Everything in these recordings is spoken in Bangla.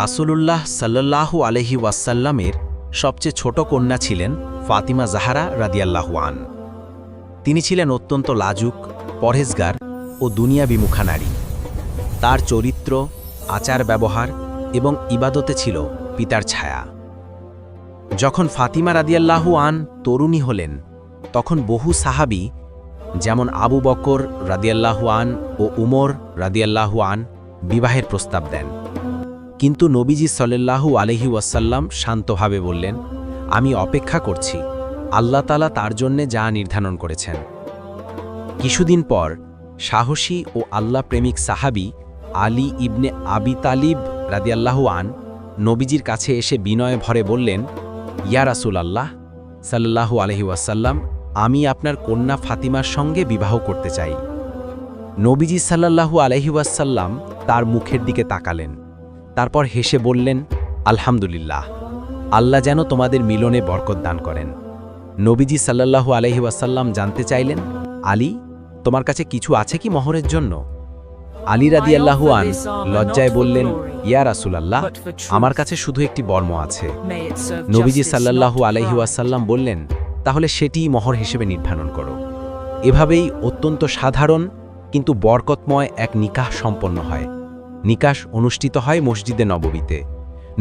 রাসূলুল্লাহ সাল্লাল্লাহু আলহি ওয়াসাল্লামের সবচেয়ে ছোট কন্যা ছিলেন ফাতিমা জাহারা রাদিয়াল্লাহু আন। তিনি ছিলেন অত্যন্ত লাজুক, পরহেজগার ও দুনিয়া বিমুখা নারী তার চরিত্র, আচার ব্যবহার এবং ইবাদতে ছিল পিতার ছায়া। যখন ফাতিমা রাদিয়াল্লাহু আন তরুণী হলেন, তখন বহু সাহাবি, যেমন আবু বকর রাদিয়াল্লাহু আন ও উমর রাদিয়াল্লাহু আন, বিবাহের প্রস্তাব দেন। কিন্তু নবীজি সল্লাল্লাহু আলহি ওয়াসাল্লাম শান্তভাবে বললেন, আমি অপেক্ষা করছি। আল্লাহ তালা তার জন্যে যা নির্ধারণ করেছেন। কিছুদিন পর সাহসী ও আল্লাহ প্রেমিক সাহাবি আলী ইবনে আবি তালিব রাদিয়াল্লাহু আন নবীজির কাছে এসে বিনয় ভরে বললেন, ইয়া রাসুল আল্লাহ সাল্লাহু আলহি ওয়াসাল্লাম, আমি আপনার কন্যা ফাতিমার সঙ্গে বিবাহ করতে চাই। নবীজি সাল্লাল্লাহু আলহি ওয়াসাল্লাম তার মুখের দিকে তাকালেন। তারপর হেসে বললেন আলহামদুলিল্লাহ আল্লাহ যেন তোমাদের মিলনে বরকত দান করেন। নবীজি সাল্লাল্লাহু আলহি ওয়াসাল্লাম জানতে চাইলেন আলী তোমার কাছে কিছু আছে কি মহরের জন্য? আলী রাদি আল্লাহু আন লজ্জায় বললেন ইয়া রাসুলাল্লাহ আমার কাছে শুধু একটি বর্ম আছে। নবীজি সাল্লাল্লাহু আলাইহি ওয়াসাল্লাম বললেন তাহলে সেটিই মহর হিসেবে নির্ধারণ করো। এভাবেই অত্যন্ত সাধারণ কিন্তু বরকতময় এক নিকাহ সম্পন্ন হয়। নিকাশ অনুষ্ঠিত হয় মসজিদে নববীতে।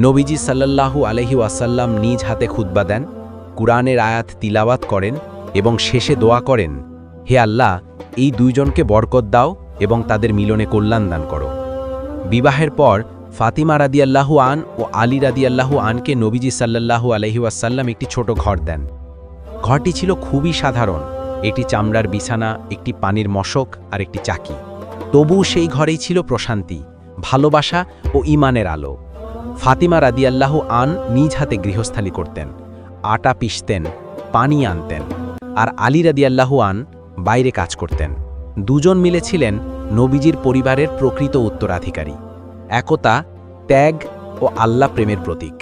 নবীজি সাল্লাল্লাহু আলহি ওয়াসাল্লাম নিজ হাতে খুতবা দেন, কুরআনের আয়াত তিলাওয়াত করেন এবং শেষে দোয়া করেন, হে আল্লাহ, এই দুইজনকে বরকত দাও এবং তাদের মিলনে কল্যাণ দান করো। বিবাহের পর ফাতিমা রাদিয়াল্লাহু আন ও আলী রাদিয়াল্লাহু আনকে নবীজি সাল্লাল্লাহু আলহি ওয়াসাল্লাম একটি ছোট ঘর দেন। ঘরটি ছিল খুবই সাধারণ, একটি চামড়ার বিছানা, একটি পানির মশক আর একটি চাকি। তবু সেই ঘরেই ছিল প্রশান্তি। ভালোবাসা ও ইমানের আলো। ফাতিমা রাদিয়াল্লাহু আন নিজ হাতে গৃহস্থালি করতেন, আটা পিষতেন, পানি আনতেন আর আলী রাদিয়াল্লাহু আন বাইরে কাজ করতেন। দুজন মিলে ছিলেন নবীজির পরিবারের প্রকৃত উত্তরাধিকারী। একতা, ত্যাগ ও আল্লাহ প্রেমের প্রতীক।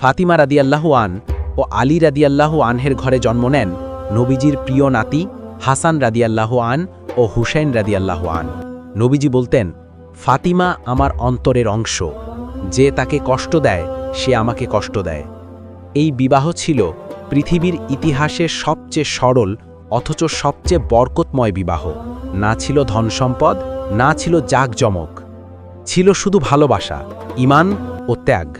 ফাতিমা রাদিয়াল্লাহু আন ও আলী রাদিয়াল্লাহু আনহের ঘরে জন্ম নেন নবীজির প্রিয় নাতি হাসান রাদিয়াল্লাহু আন ও হুসাইন রাদিয়াল্লাহু আন। নবীজি বলতেন ফাতিমা আমার অন্তরের অংশ। যে তাকে কষ্ট দেয়, সে আমাকে কষ্ট দেয়। এই বিবাহ ছিল পৃথিবীর ইতিহাসের সবচেয়ে সরল, অথচ সবচেয়ে বরকতময় বিবাহ। না ছিল ধনসম্পদ, না ছিল জাকজমক। ছিল শুধু ভালোবাসা, ইমান ও ত্যাগ।